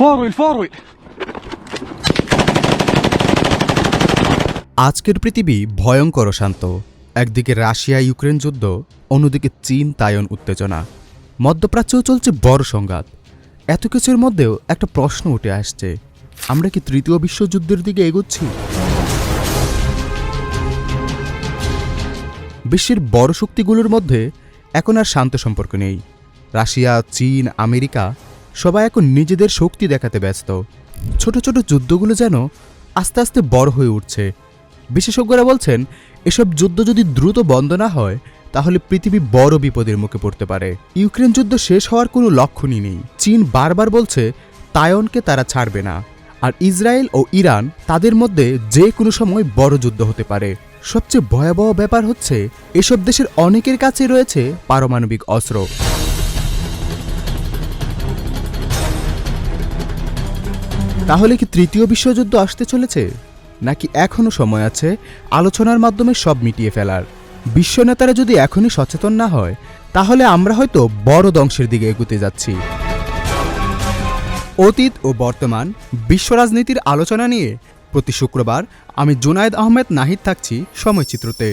ফরওয়েল ফরওয়েল আজকের পৃথিবী ভয়ঙ্কর শান্ত একদিকে রাশিয়া, ইউক্রেন যুদ্ধ, অন্যদিকে চীন তায়ন উত্তেজনা। মধ্যপ্রাচ্যও চলছে বড় সংঘাত। এত কিছুর মধ্যেও একটা প্রশ্ন উঠে আসছে, আমরা কি তৃতীয় বিশ্বযুদ্ধের দিকে এগোচ্ছি? বিশ্বের বড় শক্তিগুলোর মধ্যে এখন আর শান্ত সম্পর্ক নেই। রাশিয়া, চীন, আমেরিকা সবাই এখন নিজেদের শক্তি দেখাতে ব্যস্ত। ছোট ছোট যুদ্ধগুলো যেন আস্তে আস্তে বড় হয়ে উঠছে। বিশেষজ্ঞরা বলছেন, এসব যুদ্ধ যদি দ্রুত বন্ধ না হয়, তাহলে পৃথিবী বড় বিপদের মুখে পড়তে পারে। ইউক্রেন যুদ্ধ শেষ হওয়ার কোনো লক্ষণই নেই। চীন বারবার বলছে তায়নকে তারা ছাড়বে না। আর ইসরায়েল ও ইরান তাদের মধ্যে যে কোনো সময় বড় যুদ্ধ হতে পারে। সবচেয়ে ভয়াবহ ব্যাপার হচ্ছে, এসব দেশের অনেকের কাছে রয়েছে পারমাণবিক অস্ত্র। তাহলে কি তৃতীয় বিশ্বযুদ্ধ আসতে চলেছে? নাকি এখনও সময় আছে আলোচনার মাধ্যমে সব মিটিয়ে ফেলার? বিশ্ব নেতারা যদি এখনই সচেতন না হয়, তাহলে আমরা হয়তো বড় ধ্বংসের দিকে এগুতে যাচ্ছি। অতীত ও বর্তমান বিশ্ব রাজনীতির আলোচনা নিয়ে প্রতি শুক্রবার আমি জুনায়েদ আহমেদ নাহিদ থাকছি সময়চিত্রতে।